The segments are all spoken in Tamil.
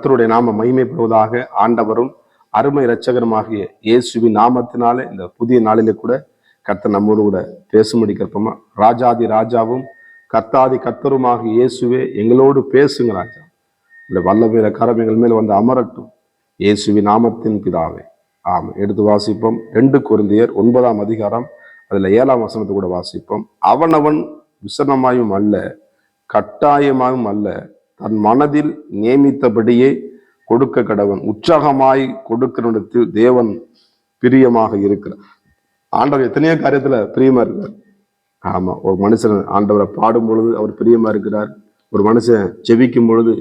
கர்த்தருடைய நாம மகிமைப்படுவதாக ஆண்டவரும் அருமை இரட்சகருமாகிய இயேசுவின் நாமத்தினாலே இந்த புதிய நாளிலே கூட கர்த்தர் நம்மோடு கூட பேசும்படி கற்பமா ராஜாதி ராஜாவும் கர்த்தாதி கர்த்தருமாக இயேசுவே எங்களோடு பேசுங்க ராஜா. இந்த வல்லமையில கரம் எங்கள் மேல் வந்து அமரட்டும். இயேசுவி நாமத்தின் பிதாவே. ஆமாம் எடுத்து வாசிப்போம். ரெண்டு குருந்தியர் ஒன்பதாம் அதிகாரம் அதுல ஏழாம் வசனத்தை கூட வாசிப்போம். அவனவன் விசனமாயும் அல்ல கட்டாயமாயும் அல்ல தன் மனதில் நியமித்தபடியே கொடுக்க கடவன் உற்சாகமாய் கொடுக்கிறனிடத்தில் தேவன் பிரியமாக இருக்கிறார். ஆண்டவர் எத்தனையோ காரியத்துல பிரியமா இருக்கிறார். ஆமா ஒரு மனுஷன் ஆண்டவரை பாடும் பொழுது அவர் பிரியமா இருக்கிறார். ஒரு மனுஷன் ஜெபிக்கும் பொழுது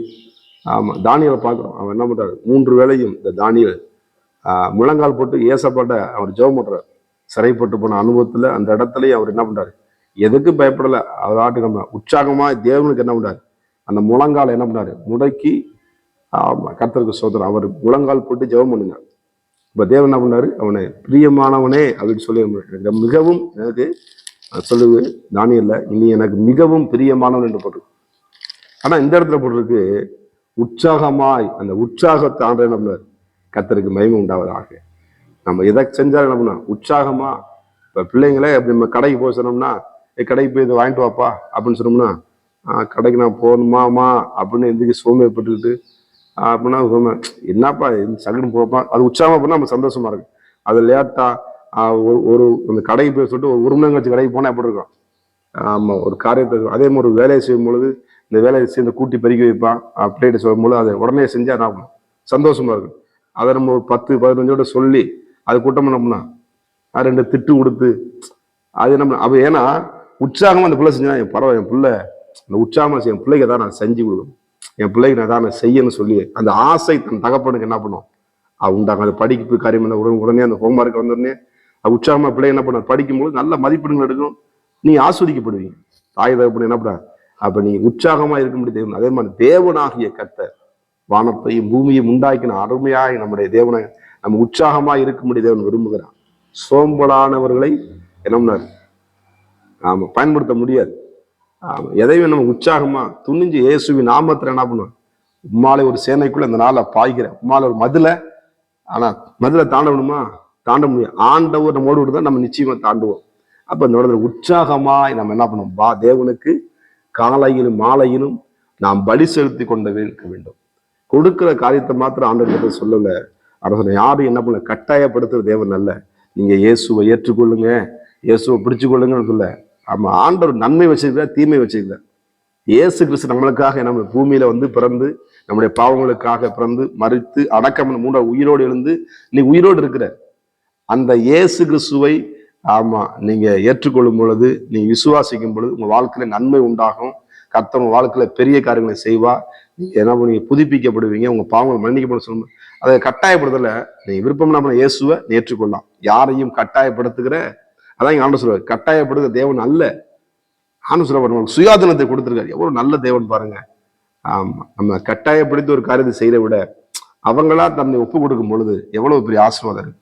ஆமா தானியலை பார்க்குறோம். அவன் என்ன பண்றாரு? மூன்று வேளையும் இந்த தானியல் முழங்கால் போட்டு ஏசப்பட்ட அவர் ஜெபம் பண்றார். சிறைப்பட்டு போன அனுபவத்துல அந்த இடத்துலயே அவர் என்ன பண்றாரு? எதுக்கு பயப்படலை. அவர் ஆட்டுக்கு நம்ம உற்சாகமா தேவனுக்கு என்ன பண்றாரு? அந்த முழங்கால் என்ன பண்ணாரு? முடக்கி கர்த்தருக்கு சோதரம் அவர் முழங்கால் போட்டு ஜெபம் பண்ணுங்க. இப்போ தேவன் என்ன பண்ணாரு? அவனை பிரியமானவனே அப்படின்னு சொல்லி எனக்கு மிகவும் எனக்கு அஹ், சொல்லுது தானியல்ல இனி எனக்கு மிகவும் பிரியமானவன் என்று போட்டிருக்கு ஆனால் இந்த இடத்துல போட்டிருக்கு உற்சாகமாய் அந்த உற்சாகத்தை ஆண்டு என்ன பண்ணார்? கத்தருக்கு மகிமை உண்டாவதாக. நம்ம எதை செஞ்சாலும் என்ன பண்ணோம் உற்சாகமா இப்போ பிள்ளைங்களே அப்படி நம்ம கடைக்கு போய் சொன்னோம்னா கடைக்கு போய் இதை வாங்கிட்டு வாப்பா அப்படின்னு சொன்னோம்னா கடைக்கு நான் போகணுமாமா அப்படின்னு எந்திரிக்கு சோம்பேறிப்பட்டுக்கிட்டு அப்படின்னா சோமை என்னப்பா சங்கடம் போப்பா அது உற்சாகம் அப்படின்னா நம்ம சந்தோஷமா இருக்கு அது லேட்டா ஒரு ஒரு அந்த கடைக்கு போய் சொல்லிட்டு ஒரு மணி நேரம் கழிச்சு கடைக்கு போனால் எப்படி இருக்கும்? ஆமாம் ஒரு காரியத்தை அதே மாதிரி ஒரு வேலையை செய்யும் பொழுது இந்த வேலையை சேர்ந்து கூட்டி பெருக்கி வைப்பான் அப்படின்னு சொல்லும் பொழுது அதை உடனே செஞ்சால் நான் சந்தோஷமா இருக்கும். அதை நம்ம ஒரு பத்து பதினஞ்சோட சொல்லி அது கூட்டம் பண்ணோம்னா அது ரெண்டு திட்டு கொடுத்து அது நம்ம அப்போ ஏன்னா உற்சாகமாக அந்த பிள்ளை செஞ்சா என் பரவாயில்ல என் பிள்ளை அந்த உற்சாகமா என் பிள்ளைக்கு தான் நான் செஞ்சு கொடுக்கணும். என் பிள்ளைக்கு நான் தான் நான் செய்யணும்னு சொல்லி அந்த ஆசை தன் தகப்பனுக்கு என்ன பண்ணும்? அது உண்டாங்க அது படிப்பு காரியம் என்ன உடனே உடனே அந்த ஹோம்ஒர்க் வந்தோடனே அது உற்சாகமா பிள்ளை என்ன பண்ண படிக்கும்போது நல்ல மதிப்பெண்கள் எடுக்கும் நீ ஆஸ்வதிக்கப்படுவீங்க. தாய் தகப்பன் என்ன பண்ண அப்ப நீ உற்சாகமா இருக்க முடியும் அதே மாதிரி தேவனாகிய கத்த வானத்தையும் பூமியையும் உண்டாக்கின அருமையாய் நம்முடைய தேவனை நம்ம உற்சாகமா முடிய தேவன் விரும்புகிறான் சோம்பலானவர்களை என்ன பண்ணார் ஆமா பயன்படுத்த முடியாது. எதையும் நம்ம உற்சாகமா துணிஞ்சு இயேசுவி நாமத்துல என்ன பண்ணுவோம்? உம்மாலே ஒரு சேனைக்குள்ள இந்த நாளை பாய்கிற உம்மால ஒரு மதுல. ஆனா மதுல தாண்டணுமா தாண்ட முடியும் ஆண்டவர் நம்மோடு விட்டு தான் நம்ம நிச்சயமா தாண்டுவோம். அப்ப இந்த இடத்துல உற்சாகமாய் நம்ம என்ன பண்ணுவோம்? பா தேவனுக்கு காலையிலும் மாலையிலும் நாம் பலி செலுத்தி கொண்டவே இருக்க வேண்டும். கொடுக்கிற காரியத்தை மாத்திரம் ஆண்டவர்கிட்ட சொல்லல. அரசனை யாரும் என்ன பண்ணல? கட்டாயப்படுத்துற தேவன் அல்ல. நீங்க இயேசுவை ஏற்றுக்கொள்ளுங்க. இயேசுவை பிடிச்சு கொள்ளுங்கன்னு சொல்ல. ஆமாம் ஆண்டவர் நன்மை வச்சிருக்கிறார் தீமை வச்சிருக்கிறார். இயேசு கிறிஸ்து நம்மளுக்காக நம்ம பூமியில வந்து பிறந்து நம்முடைய பாவங்களுக்காக பிறந்து மறித்து அடக்கம் மூன்றாவது உயிரோடு எழுந்து நீ உயிரோடு இருக்கிற. அந்த இயேசு கிறிஸ்துவை ஆமா நீங்க ஏற்றுக்கொள்ளும் பொழுது நீங்க விசுவாசிக்கும் பொழுது உங்க வாழ்க்கையில நன்மை உண்டாகும். கர்த்தர் உங்க வாழ்க்கையில பெரிய காரியங்களை செய்வா. நீங்க என்ன பண்ணுவீங்க புதுப்பிக்கப்படுவீங்க உங்க பாவங்கள் மன்னிக்கப்படும் சொல்லணும் அதை கட்டாயப்படுத்தல. நீங்க விருப்பம் நம்ம இயேசுவை ஏற்றுக்கொள்ளலாம். யாரையும் கட்டாயப்படுத்துகிற அதான் இங்க ஆண்டு சொல்லுவார் கட்டாயப்படுத்த தேவன் அல்ல. ஆண்டு சொல்ல நமக்கு சுயாதீனத்தை கொடுத்திருக்காரு. எவ்வளவு நல்ல தேவன் பாருங்க. ஆமா நம்ம கட்டாயப்படுத்தி ஒரு காரியத்தை செய்யற விட அவங்களா தன்னை ஒப்பு கொடுக்கும் பொழுது எவ்வளவு பெரிய ஆசீர்வாதம் இருக்கு.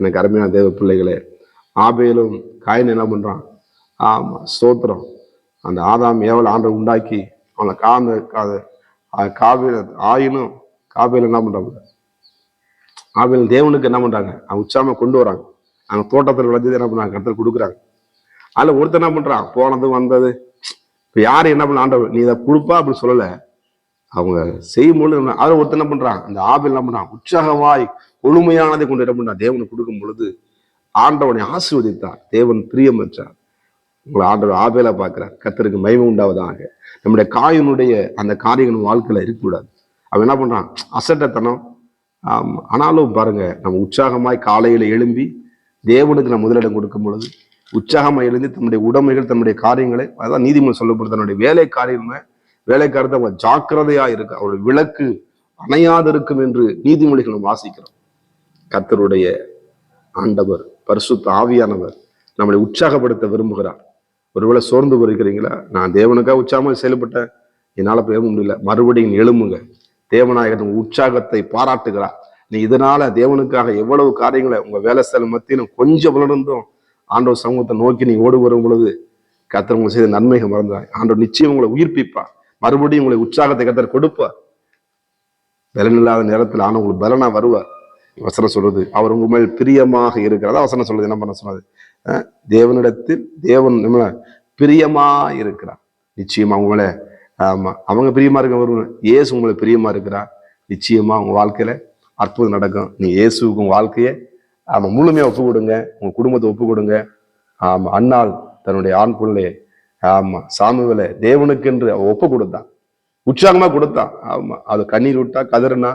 எனக்கு அருமையான தேவ பிள்ளைகளே ஆபேலும் காயின் என்ன பண்றான்? ஆமா ஸ்தோத்திரம். அந்த ஆதாம் ஏவல் ஆண்டை உண்டாக்கி அவனை காந்த காவிர ஆயினும் காவேல என்ன பண்றாங்க ஆபேல் தேவனுக்கு என்ன பண்றாங்க? அவன் உச்சாம கொண்டு வராங்க. அவங்க தோட்டத்தில் விளைஞ்சது என்ன பண்றாங்க கருத்தில் கொடுக்குறாங்க. அதுல ஒருத்தர் என்ன பண்றான்? போனது வந்தது. இப்ப யாரு என்ன பண்ண ஆண்டவர்? நீ இதை கொடுப்பா அப்படின்னு சொல்லல. அவங்க செய்யும்பொழுது பொழுது அதுல ஒருத்தர் என்ன பண்றான்? அந்த ஆபில் என்ன பண்றான்? உற்சாகமாய் ஒழுமையானதை கொண்டு என்ன பண்றான்? தேவனுக்கு கொடுக்கும் பொழுது ஆண்டவனை ஆசீர்வதித்தார் தேவன் பிரியம் வச்சார் உங்களை ஆண்டவர் ஆபேலா பார்க்கிறார். கத்தருக்கு மகிமை உண்டாவதாக. நம்முடைய காயினுடைய அந்த காரியங்கள் வாழ்க்கையில் வாழ்க்கையில இருக்கக்கூடாது. அவன் என்ன பண்றான்? அசட்டத்தனம். ஆனாலும் பாருங்க நம்ம உற்சாகமாய் காலையில எழும்பி தேவனுக்கு நான் முதலிடம் கொடுக்கும் பொழுது உற்சாகமா எழுந்து தன்னுடைய உடைமைகள் தன்னுடைய காரியங்களை அதான் நீதிமன்றம் சொல்லப்படுது தன்னுடைய வேலை காரியமே வேலைக்காரத்தை அவன் ஜாக்கிரதையா இருக்கு அவருடைய விளக்கு அணையாதிருக்கும் என்று நீதிமொழிகள் நம்ம வாசிக்கிறோம். கர்த்தருடைய ஆண்டவர் பரிசுத்த ஆவியானவர் நம்மளை உற்சாகப்படுத்த விரும்புகிறார். ஒருவேளை சோர்ந்து போயிருக்கிறீங்களா? நான் தேவனுக்காக உற்சாகமாக செயல்பட்டேன். என்னால பேச முடியல. மறுபடியும் எழும்புங்க. தேவநாயகன் உற்சாகத்தை பாராட்டுகிறார். நீ இதனால தேவனுக்காக எவ்வளவு காரியங்களை உங்க வேலை ஸ்தலம் மத்தியிலும் கொஞ்சம் வளர்ந்தும் ஆண்டவர் சமூகத்தை நோக்கி நீ ஓடி வரும் பொழுது கத்தர் உங்களை செய்த நன்மைகள் மறந்தாய் ஆண்டவர் நிச்சயம் உங்களை உயிர்ப்பிப்பார். மறுபடியும் உங்களை உற்சாகத்தை கத்தர் கொடுப்பார். பலன் இல்லாத நேரத்தில் ஆனால் உங்களுக்கு பலனா வருவார். வசனம் சொல்றது அவர் உங்க மேல் பிரியமாக இருக்கிறதா? வசனம் சொல்றது என்ன பண்ண சொன்னது? தேவனிடத்தில் தேவன் நம்மள பிரியமா இருக்கிறார். நிச்சயமா உங்க மேலே ஆமா அவங்க பிரியமா இருக்க வருவாங்க. ஏசு உங்களை பிரியமா இருக்கிறா நிச்சயமா உங்க வாழ்க்கையில அற்புதம் நடக்கும். நீ இயேசுக்கு உங்க வாழ்க்கையை ஆமாம் முழுமையாக ஒப்பு கொடுங்க உங்க குடும்பத்தை ஒப்பு கொடுங்க ஆமாம் அண்ணாள் தன்னுடைய ஆண் பிள்ளையை ஆமா சாமுவேலை தேவனுக்கென்று அவ ஒப்பு கொடுத்தான் உற்சாகமாக கொடுத்தான். ஆமாம் அது கண்ணீர் விட்டா கதறினா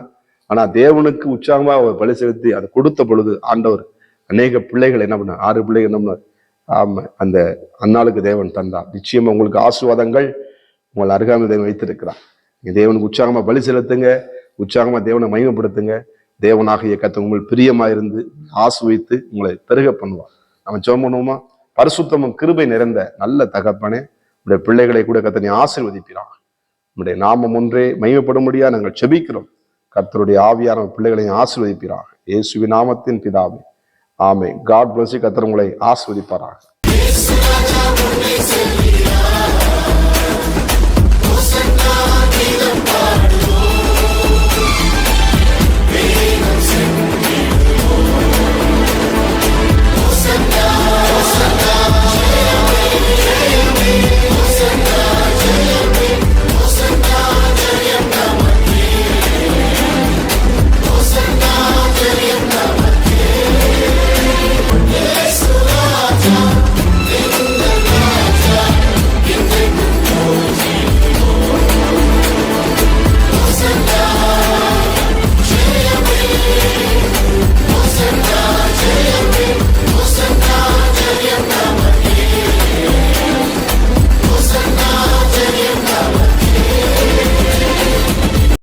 ஆனால் தேவனுக்கு உற்சாகமாக அவர் பலி செலுத்தி அதை கொடுத்த பொழுது ஆண்டவர் அநேக பிள்ளைகள் என்ன பண்ண ஆறு பிள்ளைகள் என்ன பண்ணார்? ஆமாம் அந்த அன்னாளுக்கு தேவன் தந்தார். நிச்சயமாக உங்களுக்கு ஆசீர்வாதங்கள் உங்கள் அருகாமல் தேவன் வைத்திருக்கிறார். தேவனுக்கு உற்சாகமாக பலி செலுத்துங்க. உற்சாகமா தேவனை மகிமைப்படுத்துங்க. தேவனாகிய கத்த உங்கள் பிரியமா இருந்து ஆசு வைத்து உங்களை பெருக பண்ணுவார். நம்ம ஜெபம் பண்ணுவோமா? பரிசுத்தமும் கிருபை நிறைந்த நல்ல தகப்பனே உடைய பிள்ளைகளை கூட கத்தனை ஆசிர்வதிப்பிறான் உடைய நாமம் ஒன்றே மகிமைப்படும்படியா நாங்கள் செபிக்கிறோம் கர்த்தருடைய ஆவியான பிள்ளைகளையும் ஆசீர்வதிப்பிறாங்க இயேசுவி நாமத்தின் பிதாவே. ஆமே காட் பிளஸ் கத்தர் உங்களை ஆசீர்வதிப்பாராக.